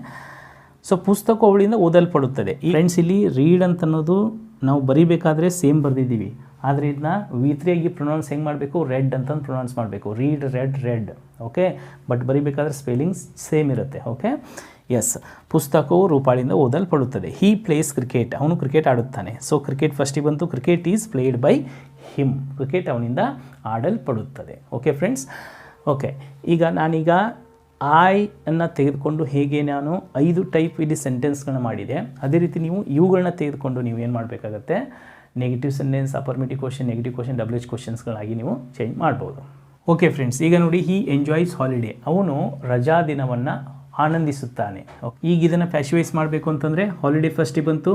ಸೊ ಪುಸ್ತಕ ಅವಳಿಂದ ಓದಲ್ಪಡುತ್ತದೆ. ಈ ಫ್ರೆಂಡ್ಸ್ ಇಲ್ಲಿ ರೀಡ್ ಅಂತ ಅನ್ನೋದು ನಾವು ಬರೀಬೇಕಾದ್ರೆ ಸೇಮ್ ಬರೆದಿದ್ದೀವಿ. ಆದರೆ ಇದನ್ನ ವಿ ಆಗಿ ಪ್ರೊನೌನ್ಸ್ ಹೆಂಗೆ ಮಾಡಬೇಕು? ರೆಡ್ ಅಂತಂದು ಪ್ರೊನೌನ್ಸ್ ಮಾಡಬೇಕು. Read read read okay but ಬರಿಬೇಕಾದ್ರೆ spellings same ಇರುತ್ತೆ. ಓಕೆ ಎಸ್ ಪುಸ್ತಕವು ರೂಪಾಳಿಂದ ಓದಲ್ಪಡುತ್ತದೆ. ಹೀ ಪ್ಲೇಸ್ ಕ್ರಿಕೆಟ್ ಅವನು ಕ್ರಿಕೆಟ್ ಆಡುತ್ತಾನೆ. ಸೊ ಕ್ರಿಕೆಟ್ ಫಸ್ಟಿಗೆ ಬಂತು. Cricket is played by him cricket ಅವನಿಂದ ಆಡಲ್ಪಡುತ್ತದೆ. ಓಕೆ ಫ್ರೆಂಡ್ಸ್ ಓಕೆ ಈಗ ನಾನೀಗ ಐ ಅನ್ನು ತೆಗೆದುಕೊಂಡು ಹೇಗೆ ನಾನು ಐದು ಟೈಪ್ ಇಲ್ಲಿ ಸೆಂಟೆನ್ಸ್ಗಳನ್ನ ಮಾಡಿದೆ. ಅದೇ ರೀತಿ ನೀವು ಇವುಗಳನ್ನ ತೆಗೆದುಕೊಂಡು ನೀವು ಏನು ಮಾಡಬೇಕಾಗತ್ತೆ? Negative sentence affirmative question negative question W H ಕ್ವಶನ್ಸ್ಗಳಾಗಿ ನೀವು ಚೇಂಜ್ ಮಾಡ್ಬೋದು. ಓಕೆ ಫ್ರೆಂಡ್ಸ್ ಈಗ ನೋಡಿ ಹಿ ಎಂಜಾಯ್ಸ್ ಹಾಲಿಡೇ ಅವನು ರಜಾ ದಿನವನ್ನು ಆನಂದಿಸುತ್ತಾನೆ. ಈಗ ಇದನ್ನು ಫ್ಯಾಶಿವೈಸ್ ಮಾಡಬೇಕು ಅಂತಂದರೆ ಹಾಲಿಡೇ ಫಸ್ಟಿಗೆ ಬಂತು.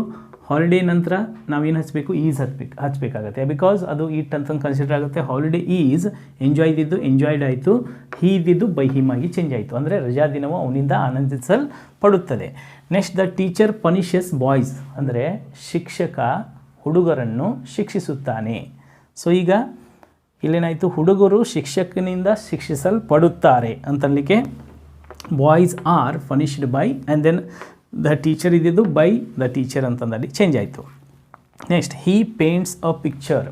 ಹಾಲಿಡೇ ನಂತರ ನಾವೇನು ಹಚ್ಚಬೇಕು ಈಸ್ ಹಚ್ಬೇಕು ಹಚ್ಚಬೇಕಾಗತ್ತೆ ಬಿಕಾಸ್ ಅದು ಈಟ್ ಅಂತ ಕನ್ಸಿಡರ್ ಆಗುತ್ತೆ. ಹಾಲಿಡೇ ಈಸ್ ಎಂಜಾಯ್ ಇದ್ದಿದ್ದು ಎಂಜಾಯ್ಡ್ ಆಯಿತು. ಹೀ ಇದ್ದಿದ್ದು ಬೈ ಚೇಂಜ್ ಆಯಿತು. ಅಂದರೆ ರಜಾ ದಿನವು ಅವನಿಂದ ಆನಂದಿಸಲ್ಪಡುತ್ತದೆ. Next the teacher punishes boys ಅಂದರೆ ಶಿಕ್ಷಕ ಹುಡುಗರನ್ನು ಶಿಕ್ಷಿಸುತ್ತಾನೆ. ಸೊ ಈಗ ಇಲ್ಲೇನಾಯಿತು? ಹುಡುಗರು ಶಿಕ್ಷಕನಿಂದ ಶಿಕ್ಷಿಸಲ್ಪಡುತ್ತಾರೆ ಅಂತನ್ಲಿಕ್ಕೆ boys are punished by and then the teacher ಇದ್ದಿದ್ದು ಬೈ ದ ಟೀಚರ್ ಅಂತಂದಲ್ಲಿ ಚೇಂಜ್ ಆಯಿತು next he paints a picture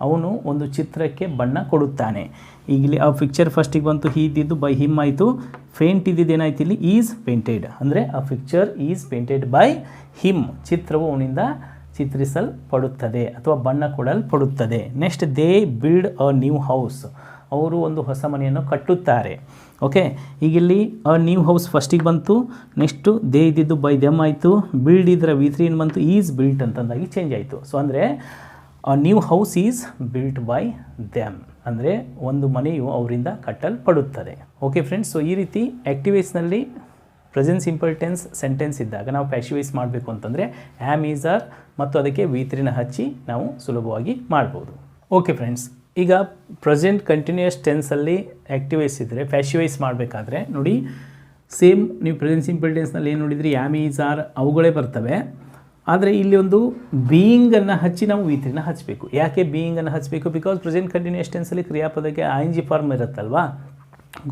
ಅವನು ಒಂದು ಚಿತ್ರಕ್ಕೆ ಬಣ್ಣ ಕೊಡುತ್ತಾನೆ ಈಗಲಿ ಆ ಪಿಕ್ಚರ್ ಫಸ್ಟಿಗೆ ಬಂತು ಹೀ ಇದ್ದಿದ್ದು ಬೈ ಹಿಮ್ ಆಯಿತು ಪೇಂಟ್ ಇದ್ದಿದ್ದು ಏನಾಯ್ತು ಇಲ್ಲಿ ಈಸ್ ಪೇಂಟೆಡ್ ಅಂದರೆ a picture is painted by him ಚಿತ್ರವು ಅವನಿಂದ ಚಿತ್ರಿಸಲ್ಪಡುತ್ತದೆ ಅಥವಾ ಬಣ್ಣ ಕೊಡಲ್ಪಡುತ್ತದೆ next they build a new house ಅವರು ಒಂದು ಹೊಸ ಮನೆಯನ್ನು ಕಟ್ಟುತ್ತಾರೆ ಓಕೆ ಈಗ ಇಲ್ಲಿ ಅ ನ್ಯೂ ಹೌಸ್ ಫಸ್ಟಿಗೆ ಬಂತು. ನೆಕ್ಸ್ಟು ದೇ ಇದ್ದಿದ್ದು ಬೈ ದೆಮ್ ಆಯಿತು. ಬಿಲ್ಡ್ ಇದ್ರೆ ವಿ ತ್ರೀ ಬಂತು? ಈಸ್ ಬಿಲ್ಟ್ ಅಂತಂದಾಗಿ ಚೇಂಜ್ ಆಯಿತು. ಸೊ ಅಂದರೆ a new house is built by them ಅಂದರೆ, ಒಂದು ಮನೆಯು ಅವರಿಂದ ಕಟ್ಟಲ್ಪಡುತ್ತದೆ. ಓಕೆ ಫ್ರೆಂಡ್ಸ್ ಸೊ ಈ ರೀತಿ ಆ್ಯಕ್ಟಿವೇಸ್ನಲ್ಲಿ ಪ್ರೆಸೆನ್ಸ್ ಇಂಪಾರ್ಟೆನ್ಸ್ ಟೆನ್ಸ್ ಸೆಂಟೆನ್ಸ್ ಇದ್ದಾಗ ನಾವು ಪ್ಯಾಶಿವೈಸ್ ಮಾಡಬೇಕು ಅಂತಂದರೆ ಆ್ಯಮ್ ಈಸ್ ಆರ್ ಮತ್ತು ಅದಕ್ಕೆ ವಿ ತ್ರೀನ ಹಚ್ಚಿ ನಾವು ಸುಲಭವಾಗಿ ಮಾಡ್ಬೋದು. ಓಕೆ ಫ್ರೆಂಡ್ಸ್ ಈಗ ಪ್ರೆಸೆಂಟ್ ಕಂಟಿನ್ಯೂಯಸ್ ಟೆನ್ಸಲ್ಲಿ ಆ್ಯಕ್ಟಿವೈಸ್ ಇದ್ದರೆ ಫ್ಯಾಶಿವೈಸ್ ಮಾಡಬೇಕಾದ್ರೆ, ನೋಡಿ ಸೇಮ್ ನೀವು ಪ್ರೆಸೆಂಟ್ ಸಿಂಪಲ್ ಟೆನ್ಸ್ನಲ್ಲಿ ಏನು ನೋಡಿದ್ರಿ? ಈಸ್ ಆರ್ ಅವುಗಳೇ ಬರ್ತವೆ. ಆದರೆ ಇಲ್ಲಿ ಒಂದು ಬೀಯಿಂಗನ್ನು ಹಚ್ಚಿ ನಾವು ವಿ ತ್ರೀನ ಹಚ್ಚಬೇಕು ಯಾಕೆ ಬೀಯಿಂಗನ್ನು ಹಚ್ಚಬೇಕು ಬಿಕಾಸ್ ಪ್ರೆಸೆಂಟ್ ಕಂಟಿನ್ಯೂಯಸ್ ಟೆನ್ಸಲ್ಲಿ ಕ್ರಿಯಾಪದಕ್ಕೆ ಐ ಎನ್ ಜಿ ಫಾರ್ಮ್ ಇರುತ್ತಲ್ವಾ?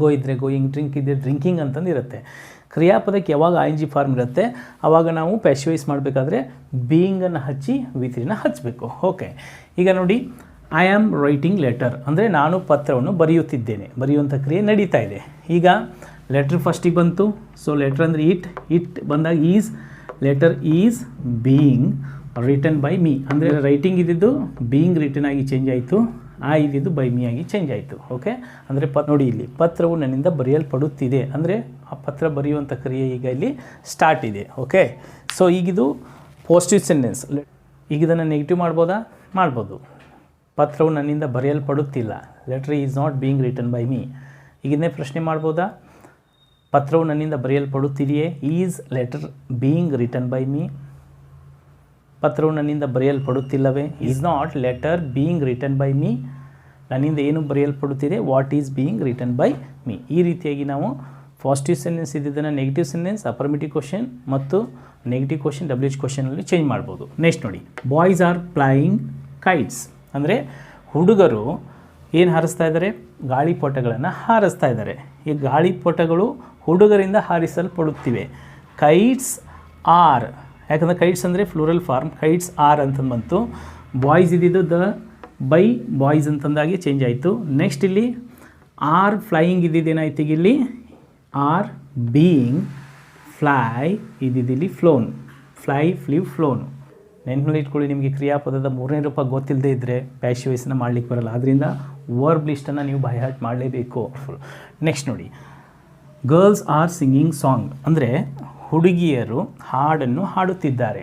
ಗೋ ಇದ್ದರೆ ಗೋಯಿಂಗ್ ಡ್ರಿಂಕ್ ಇದ್ದರೆ ಡ್ರಿಂಕಿಂಗ್ ಅಂತಂದು ಇರುತ್ತೆ. ಕ್ರಿಯಾಪದಕ್ಕೆ ಯಾವಾಗ ಐ ಜಿ ಫಾರ್ಮ್ ಇರುತ್ತೆ? ಆವಾಗ ನಾವು ಪ್ಯಾಶಿವೈಸ್ ಮಾಡಬೇಕಾದ್ರೆ ಬೀಯಿಂಗನ್ನು ಹಚ್ಚಿ ವಿ ತ್ರೀನ ಹಚ್ಚಬೇಕು ಓಕೆ ಈಗ ನೋಡಿ ಐ ಆಮ್ ರೈಟಿಂಗ್ ಲೆಟರ್ ಅಂದರೆ ನಾನು ಪತ್ರವನ್ನು ಬರೆಯುತ್ತಿದ್ದೇನೆ. ಬರೆಯುವಂಥ ಕ್ರಿಯೆ ನಡೀತಾ ಇದೆ. ಈಗ ಲೆಟ್ರ್ ಫಸ್ಟಿಗೆ ಬಂತು. ಸೊ ಲೆಟ್ರ್ ಅಂದರೆ ಇಟ್ ಇಟ್ ಬಂದಾಗ is letter is being written by me ಅಂದರೆ ರೈಟಿಂಗ್ ಇದ್ದಿದ್ದು ಬೀಯಿಂಗ್ ರಿಟನ್ ಆಗಿ ಚೇಂಜ್ ಆಯಿತು. ಆ ಇದ್ದಿದ್ದು ಬೈ ಮೀ ಆಗಿ ಚೇಂಜ್ ಆಯಿತು. ಓಕೆ ಅಂದರೆ ಪ ನೋಡಿ ಇಲ್ಲಿ. ಪತ್ರವು ನನ್ನಿಂದ ಬರೆಯಲ್ಪಡುತ್ತಿದೆ. ಅಂದರೆ ಆ ಪತ್ರ ಬರೆಯುವಂಥ ಕ್ರಿಯೆ ಈಗ ಇಲ್ಲಿ ಸ್ಟಾರ್ಟ್ ಇದೆ. ಓಕೆ ಸೊ ಈಗಿದು ಪಾಸಿಟಿವ್ ಸೆಂಟೆನ್ಸ್ ಈಗ ಇದನ್ನು ನೆಗೆಟಿವ್ ಮಾಡ್ಬೋದಾ? ಮಾಡ್ಬೋದು. ಪತ್ರವು ನನ್ನಿಂದ ಬರೆಯಲ್ಪಡುತ್ತಿಲ್ಲ. Letter is not being written by me ಈಗಿನ್ನೇ ಪ್ರಶ್ನೆ ಮಾಡ್ಬೋದಾ? ಪತ್ರವು ನನ್ನಿಂದ ಬರೆಯಲ್ಪಡುತ್ತಿದೆಯೇ? Is letter being written by me ಪತ್ರವು ನನ್ನಿಂದ ಬರೆಯಲ್ಪಡುತ್ತಿಲ್ಲವೇ? Is not letter being written by me ನನ್ನಿಂದ ಏನು ಬರೆಯಲ್ಪಡುತ್ತಿದೆ? What is being written by me ಈ ರೀತಿಯಾಗಿ ನಾವು ಪಾಸಿಟಿವ್ ಸೆಂಟೆನ್ಸ್ ಇದ್ದಿದ್ದನ್ನು ನೆಗೆಟಿವ್ ಸೆಂಟೆನ್ಸ್ ಅಪರ್ಮಿಟಿವ್ ಕ್ವಶನ್ ಮತ್ತು negative question W H ಕ್ವಶನಲ್ಲಿ change ಮಾಡ್ಬೋದು. ನೆಕ್ಸ್ಟ್ ನೋಡಿ. ಬಾಯ್ಸ್ ಆರ್ ಪ್ಲಾಯಿಂಗ್ ಕೈಟ್ಸ್ ಅಂದರೆ ಹುಡುಗರು ಏನು ಹಾರಿಸ್ತಾ ಇದ್ದಾರೆ ಗಾಳಿಪಟಗಳನ್ನು ಹಾರಿಸ್ತಾ ಇದ್ದಾರೆ ಈ ಗಾಳಿಪಟಗಳು ಹುಡುಗರಿಂದ ಹಾರಿಸಲ್ಪಡುತ್ತಿವೆ. ಕೈಟ್ಸ್ ಆರ್ ಯಾಕಂದರೆ ಕೈಟ್ಸ್ ಅಂದರೆ ಫ್ಲೂರಲ್ ಫಾರ್ಮ್ ಕೈಟ್ಸ್ ಆರ್ ಅಂತ ಬಂತು. ಬಾಯ್ಸ್ ಇದ್ದಿದ್ದು ದ ಬೈ ಬಾಯ್ಸ್ ಅಂತಂದಾಗಿ ಚೇಂಜ್ ಆಯಿತು. ನೆಕ್ಸ್ಟ್ ಇಲ್ಲಿ ಆರ್ ಫ್ಲೈಯಿಂಗ್ ಇದ್ದಿದ್ದೇನಾಯ್ತು ಇಲ್ಲಿ? ಆರ್ ಬೀಯಿಂಗ್ ಫ್ಲೈ ಇದ್ದಿದ್ದಿಲ್ಲಿ ಫ್ಲೋನ್ ಫ್ಲೈ ಫ್ಲಿವ್ ಫ್ಲೋನ್ ನೆನ್ಪಿನಲ್ಲಿ ಇಟ್ಕೊಳ್ಳಿ, ನಿಮಗೆ ಕ್ರಿಯಾಪದದ ಮೂರನೇ ರೂಪ ಗೊತ್ತಿಲ್ಲದೆ ಇದ್ದರೆ ಪ್ಯಾಶಿವೈಸನ್ನ ಮಾಡ್ಲಿಕ್ಕೆ ಬರಲ್ಲ. ಅದರಿಂದ ವರ್ಬ್ ಲಿಸ್ಟನ್ನು ನೀವು ಬೈಹಾಟ್ ಮಾಡಲೇಬೇಕು. ನೆಕ್ಸ್ಟ್ ನೋಡಿ. ಗರ್ಲ್ಸ್ ಆರ್ ಸಿಂಗಿಂಗ್ ಸಾಂಗ್ ಅಂದರೆ ಹುಡುಗಿಯರು ಹಾಡನ್ನು ಹಾಡುತ್ತಿದ್ದಾರೆ.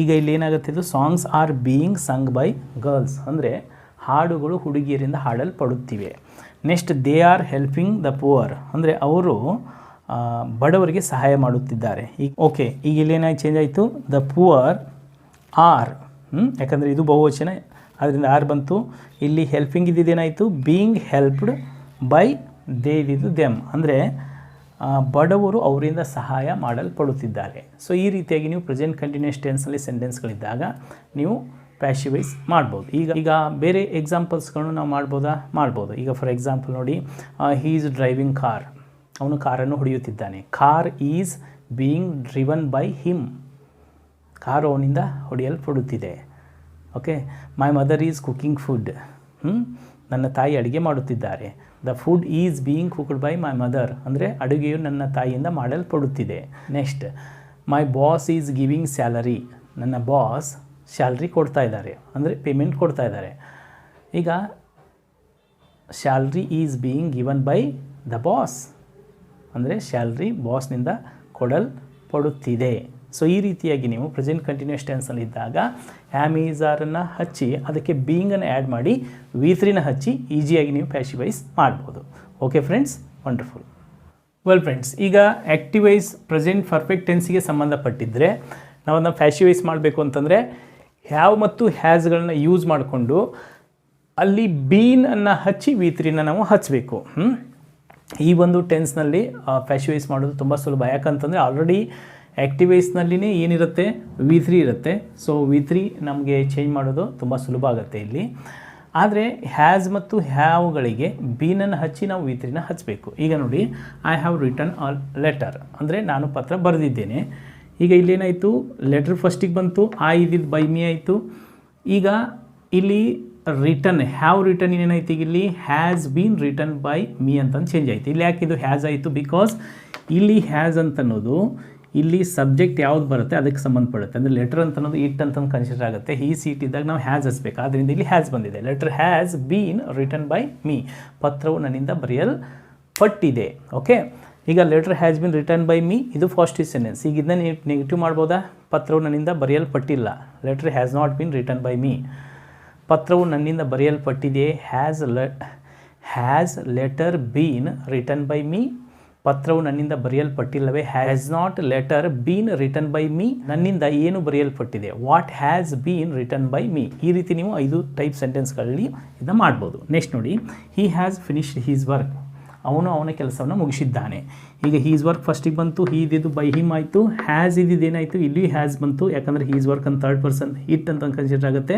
ಈಗ ಇಲ್ಲಿ ಏನಾಗುತ್ತೆ ಇದು? Songs are being sung by girls ಅಂದರೆ ಹಾಡುಗಳು ಹುಡುಗಿಯರಿಂದ ಹಾಡಲ್ಪಡುತ್ತಿವೆ. Next they are helping the poor ಅಂದರೆ ಅವರು ಬಡವರಿಗೆ ಸಹಾಯ ಮಾಡುತ್ತಿದ್ದಾರೆ. ಈಗ ಓಕೆ ಈಗ ಇಲ್ಲೇನಾಗಿ ಚೇಂಜ್ ಆಯಿತು? ದ ಪುವರ್ ಆರ್ ಯಾಕಂದರೆ ಇದು ಬಹುವಚನ ಅದರಿಂದ ಆರ್ ಬಂತು. ಇಲ್ಲಿ ಹೆಲ್ಪಿಂಗ್ ಇದ್ದಿದ್ದೇನಾಯಿತು ಬೀಯಿಂಗ್ ಹೆಲ್ಪ್ಡ್ ಬೈ ದೇ ಇದ್ದಿದ್ದು ದೆಮ್ ಅಂದರೆ ಬಡವರು ಅವರಿಂದ ಸಹಾಯ ಮಾಡಲ್ಪಡುತ್ತಿದ್ದಾರೆ. ಸೊ ಈ ರೀತಿಯಾಗಿ ನೀವು ಪ್ರೆಸೆಂಟ್ ಕಂಟಿನ್ಯೂಸ್ ಟೆನ್ಸ್ನಲ್ಲಿ ಸೆಂಟೆನ್ಸ್ಗಳಿದ್ದಾಗ ನೀವು ಪ್ಯಾಶಿವೈಸ್ ಮಾಡ್ಬೋದು. ಈಗ ಈಗ ಬೇರೆ ಎಕ್ಸಾಂಪಲ್ಸ್ಗಳನ್ನು ನಾವು ಮಾಡ್ಬೋದಾ? ಮಾಡ್ಬೋದು. ಈಗ ಫಾರ್ ಎಕ್ಸಾಂಪಲ್ ನೋಡಿ ಹೀ ಈಸ್ ಡ್ರೈವಿಂಗ್ ಕಾರ್ ಅವನು ಕಾರನ್ನು ಹೊಡೆಯುತ್ತಿದ್ದಾನೆ. Car is being driven by him car ಅವನಿಂದ ಹೊಡೆಯಲ್ಪಡುತ್ತಿದೆ. Okay my mother is cooking food ನನ್ನ ತಾಯಿ ಅಡುಗೆ ಮಾಡುತ್ತಿದ್ದಾರೆ. The food is being cooked by my mother ಅಂದರೆ ಅಡುಗೆಯು ನನ್ನ ತಾಯಿಯಿಂದ ಮಾಡಲ್ಪಡುತ್ತಿದೆ. Next my boss is giving salary ನನ್ನ ಬಾಸ್ ಸ್ಯಾಲ್ರಿ ಕೊಡ್ತಾ ಇದ್ದಾರೆ. ಅಂದರೆ ಪೇಮೆಂಟ್ ಕೊಡ್ತಾ ಇದ್ದಾರೆ. ಈಗ salary is being given by the boss ಅಂದರೆ ಸ್ಯಾಲ್ರಿ ಬಾಸ್ನಿಂದ ಕೊಡಲ್ಪಡುತ್ತಿದೆ. ಸೊ ಈ ರೀತಿಯಾಗಿ ನೀವು ಪ್ರೆಸೆಂಟ್ ಕಂಟಿನ್ಯೂಸ್ ಟೆನ್ಸಲ್ಲಿ ಇದ್ದಾಗ ಹ್ಯಾಮ್ ಆರನ್ನು ಹಚ್ಚಿ ಅದಕ್ಕೆ ಬೀಯಿಂಗನ್ನು ಆ್ಯಡ್ ಮಾಡಿ ವಿ ತ್ರೀನ ಹಚ್ಚಿ ಈಸಿಯಾಗಿ ನೀವು ಪ್ಯಾಶಿವೈಸ್ ಮಾಡ್ಬೋದು. Okay friends wonderful well friends ಈಗ ಆ್ಯಕ್ಟಿವೈಸ್ ಪ್ರೆಸೆಂಟ್ ಪರ್ಫೆಕ್ಟ್ ಟೆನ್ಸಿಗೆ ಸಂಬಂಧಪಟ್ಟಿದ್ದರೆ ನಾವು ಅದನ್ನು ಫ್ಯಾಶಿವೈಸ್ ಮಾಡಬೇಕು ಅಂತಂದರೆ ಹ್ಯಾವ್ ಮತ್ತು ಹ್ಯಾಸ್ಗಳನ್ನ ಯೂಸ್ ಮಾಡಿಕೊಂಡು ಅಲ್ಲಿ ಬೀನನ್ನು ಹಚ್ಚಿ ವಿ ತ್ರೀನ ನಾವು ಹಚ್ಚಬೇಕು ಈ ಒಂದು ಟೆನ್ಸ್ನಲ್ಲಿ ಫ್ಯಾಶಿವೈಸ್ ಮಾಡೋದು ತುಂಬ ಸುಲಭ. ಯಾಕಂತಂದರೆ ಆಲ್ರೆಡಿ ಆ್ಯಕ್ಟಿವೈಸ್ನಲ್ಲಿನೇ ಏನಿರುತ್ತೆ? ವಿ ತ್ರೀ ಇರುತ್ತೆ. ಸೊ ವಿ ತ್ರೀ ನಮಗೆ ಚೇಂಜ್ ಮಾಡೋದು ತುಂಬ ಸುಲಭ ಆಗುತ್ತೆ ಇಲ್ಲಿ. ಆದರೆ ಹ್ಯಾಸ್ ಮತ್ತು ಹ್ಯಾವ್ಗಳಿಗೆ ಬೀನನ್ನು ಹಚ್ಚಿ ನಾವು ವಿ ತ್ರೀನ ಹಚ್ಚಬೇಕು ಈಗ ನೋಡಿ I have written a letter ಅಂದರೆ ನಾನು ಪತ್ರ ಬರೆದಿದ್ದೇನೆ. ಈಗ ಇಲ್ಲೇನಾಯಿತು? ಲೆಟ್ರ್ ಫಸ್ಟಿಗೆ ಬಂತು. ಆ ಇದ್ದಿದ್ದು ಬೈ ಮಿ ಆಯಿತು. ಈಗ ಇಲ್ಲಿ ರಿಟರ್ನ್ ಹ್ಯಾವ್ ರಿಟರ್ನ್ ಏನಾಯ್ತು ಈಗ ಇಲ್ಲಿ? Has been written by me ಅಂತಂದು ಚೇಂಜ್ ಆಯಿತು. ಇಲ್ಲಿ ಯಾಕೆ ಇದು ಹ್ಯಾಸ್ ಆಯಿತು. ಬಿಕಾಸ್ ಇಲ್ಲಿ ಹ್ಯಾಸ್ ಅಂತ ಅನ್ನೋದು ಇಲ್ಲಿ ಸಬ್ಜೆಕ್ಟ್ ಯಾವ್ದು ಬರುತ್ತೆ, ಅದಕ್ಕೆ ಸಂಬಂಧಪಡುತ್ತೆ. ಅಂದರೆ ಲೆಟರ್ ಅಂತ ಅನ್ನೋದು ಇಟ್ ಅಂತ ಕನ್ಸಿಡರ್ ಆಗುತ್ತೆ ಈ ಸೀಟ್ ಇದ್ದಾಗ ನಾವು ಹ್ಯಾಸ್ ಹಚ್ಬೇಕು ಆದ್ದರಿಂದ ಇಲ್ಲಿ ಹ್ಯಾಸ್ ಬಂದಿದೆ. Letter has been written by me ಪತ್ರವು ನನ್ನಿಂದ ಬರೆಯಲ್ಪಟ್ಟಿದೆ. ಓಕೆ ಈಗ letter has been written by me ಇದು ಫಾಸ್ಟ್ ಸೆಂಟೆನ್ಸ್ ಈಗ ಇದನ್ನ ನೀವು ನೆಗೆಟಿವ್ ಮಾಡ್ಬೋದಾ? ಪತ್ರವು ನನ್ನಿಂದ ಬರೆಯಲ್ಪಟ್ಟಿಲ್ಲ. Letter has not been written by me ಪತ್ರವು ನನ್ನಿಂದ ಬರೆಯಲ್ಪಟ್ಟಿದೆ has Le has letter been written by me ಪತ್ರವು ನನ್ನಿಂದ ಬರೆಯಲ್ಪಟ್ಟಿಲ್ಲವೇ? Has not letter been written by me ನನ್ನಿಂದ ಏನು ಬರೆಯಲ್ಪಟ್ಟಿದೆ? What has been written by me ಈ ರೀತಿ ನೀವು ಐದು ಟೈಪ್ ಸೆಂಟೆನ್ಸ್ಗಳಲ್ಲಿ ಇದನ್ನು ಮಾಡ್ಬೋದು. ನೆಕ್ಸ್ಟ್ ನೋಡಿ he has finished his work ಅವನು ಅವನ ಕೆಲಸವನ್ನು ಮುಗಿಸಿದ್ದಾನೆ. ಈಗ ಹೀಸ್ ವರ್ಕ್ ಫಸ್ಟಿಗೆ ಬಂತು ಹೀದಿದ್ದು ಬೈ ಹಿಮ್ ಆಯಿತು. ಹ್ಯಾಸ್ ಇದ್ದಿದ್ದು ಏನಾಯಿತು? ಇಲ್ಲಿ ಹ್ಯಾಸ್ ಬಂತು. ಯಾಕಂದರೆ ಹೀಸ್ ವರ್ಕ್ ಅಂತ ಥರ್ಡ್ ಪರ್ಸನ್ ಹಿಟ್ ಅಂತ ಕನ್ಸಿಡರ್ ಆಗುತ್ತೆ.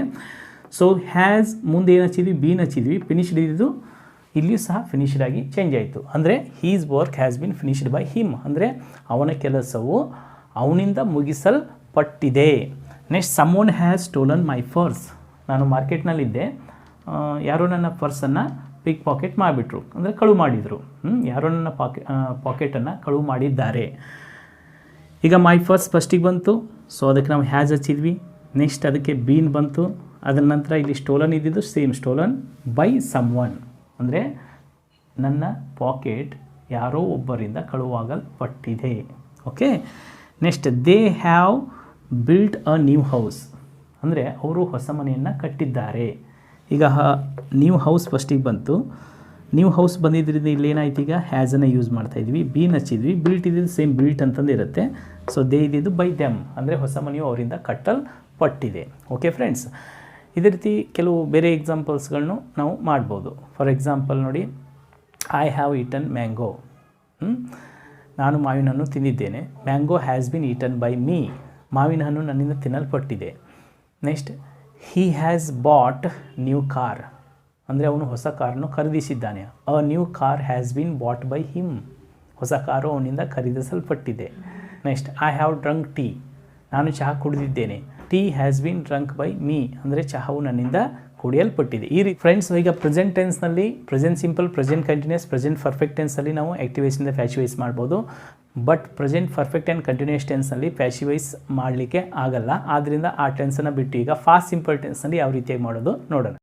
ಸೊ ಹ್ಯಾಸ್ ಮುಂದೆ ಏನು ಹಚ್ಚಿದ್ವಿ? ಬೀನ್ ಹಚ್ಚಿದ್ವಿ. ಫಿನಿಶ್ಡ್ ಇದ್ದಿದ್ದು ಇಲ್ಲಿಯೂ ಸಹ ಫಿನಿಶ್ಡ್ ಆಗಿ ಚೇಂಜ್ ಆಯಿತು. ಅಂದರೆ his work has been finished by him ಅಂದರೆ ಅವನ ಕೆಲಸವು ಅವನಿಂದ ಮುಗಿಸಲ್ಪಟ್ಟಿದೆ. Next someone has stolen my purse ನಾನು ಮಾರ್ಕೆಟ್ನಲ್ಲಿದ್ದೆ ಯಾರೋ ನನ್ನ ಪರ್ಸನ್ನು ಪಿಕ್ ಪಾಕೆಟ್ ಮಾಡಿಬಿಟ್ರು. ಅಂದರೆ ಕಳುವು ಮಾಡಿದರು? ಯಾರೋ ನನ್ನ ಪಾಕೆ ಪಾಕೆಟನ್ನು ಕಳುವು ಮಾಡಿದ್ದಾರೆ. ಈಗ ಮೈ ಫಸ್ಟ್ ಫಸ್ಟಿಗೆ ಬಂತು. ಸೊ ಅದಕ್ಕೆ ನಾವು ಹ್ಯಾಸ್ ಹಚ್ಚಿದ್ವಿ. ನೆಕ್ಸ್ಟ್ ಅದಕ್ಕೆ ಬೀನ್ ಬಂತು. ಅದರ ನಂತರ ಇಲ್ಲಿ ಸ್ಟೋಲನ್ ಇದ್ದಿದ್ದು same stolen by someone ಅಂದರೆ ನನ್ನ ಪಾಕೆಟ್ ಯಾರೋ ಒಬ್ಬರಿಂದ ಕಳುವಾಗಲ್ಪಟ್ಟಿದೆ. Okay? Next, they have built a new house. ಅಂದರೆ ಅವರು ಹೊಸ ಮನೆಯನ್ನು ಕಟ್ಟಿದ್ದಾರೆ. ಈಗ ನ್ಯೂ ಹೌಸ್ ಫಸ್ಟಿಗೆ ಬಂತು. ನ್ಯೂ ಹೌಸ್ ಬಂದಿದ್ದರಿಂದ ಇಲ್ಲಿ ಏನಾಯ್ತು ಈಗ? ಹ್ಯಾಸನ್ನು ಯೂಸ್ ಮಾಡ್ತಾ ಇದ್ವಿ. ಬೀನ್ ಹಚ್ಚಿದ್ವಿ. ಬಿಲ್ಟ್ ಇದ್ದಿದ್ದು ಸೇಮ್ ಬಿಲ್ಟ್ ಅಂತಂದು ಇರುತ್ತೆ. ಸೊ ದೇ ಇದ್ದಿದ್ದು ಬೈ ದೆಮ್ ಅಂದರೆ ಹೊಸ ಮನೆಯು ಅವರಿಂದ ಕಟ್ಟಲ್ಪಟ್ಟಿದೆ. ಓಕೆ ಫ್ರೆಂಡ್ಸ್ ಇದೇ ರೀತಿ ಕೆಲವು ಬೇರೆ ಎಕ್ಸಾಂಪಲ್ಸ್ಗಳನ್ನು ನಾವು ಮಾಡ್ಬೋದು. ಫಾರ್ ಎಕ್ಸಾಂಪಲ್ ನೋಡಿ ಐ ಹ್ಯಾವ್ ಈಟನ್ ಮ್ಯಾಂಗೋ ನಾನು ಮಾವಿನ ಹಣ್ಣು ತಿಂದಿದ್ದೇನೆ. Mango has been eaten by me ಮಾವಿನ ಹಣ್ಣು ನನ್ನಿಂದ ತಿನ್ನಲ್ಪಟ್ಟಿದೆ. Next he has bought new car ಅಂದರೆ ಅವನು ಹೊಸ ಕಾರನ್ನು ಖರೀದಿಸಿದ್ದಾನೆ. A new car has been bought by him ಹೊಸ ಕಾರು ಅವನಿಂದ ಖರೀದಿಸಲ್ಪಟ್ಟಿದೆ. Next I have drunk tea ನಾನು ಚಹಾ ಕುಡಿದಿದ್ದೇನೆ. Tea has been drunk by me ಅಂದರೆ ಚಹಾವು ನನ್ನಿಂದ ಕುಡಿಯಲ್ಪಟ್ಟಿದೆ. ಈ ರೀತಿ ಫ್ರೆಂಡ್ಸ್ ಈಗ present ಟೆನ್ಸ್ನಲ್ಲಿ present simple present continuous present perfect ಟೆನ್ಸಲ್ಲಿ ನಾವು ಆ್ಯಕ್ಟಿವೇಷನಿಂದ ಫ್ಯಾಶಿವೈಸ್ ಮಾಡ್ಬೋದು. But present perfect and continuous ಟೆನ್ಸ್ನಲ್ಲಿ passive voice ಮಾಡಲಿಕ್ಕೆ ಆಗಲ್ಲ. ಆದ್ದರಿಂದ ಆ ಟೆನ್ಸನ್ನು ಬಿಟ್ಟು ಈಗ ಫಾಸ್ಟ್ ಸಿಂಪಲ್ ಟೆನ್ಸ್ನಲ್ಲಿ ಯಾವ ರೀತಿಯಾಗಿ ಮಾಡೋದು ನೋಡೋಣ.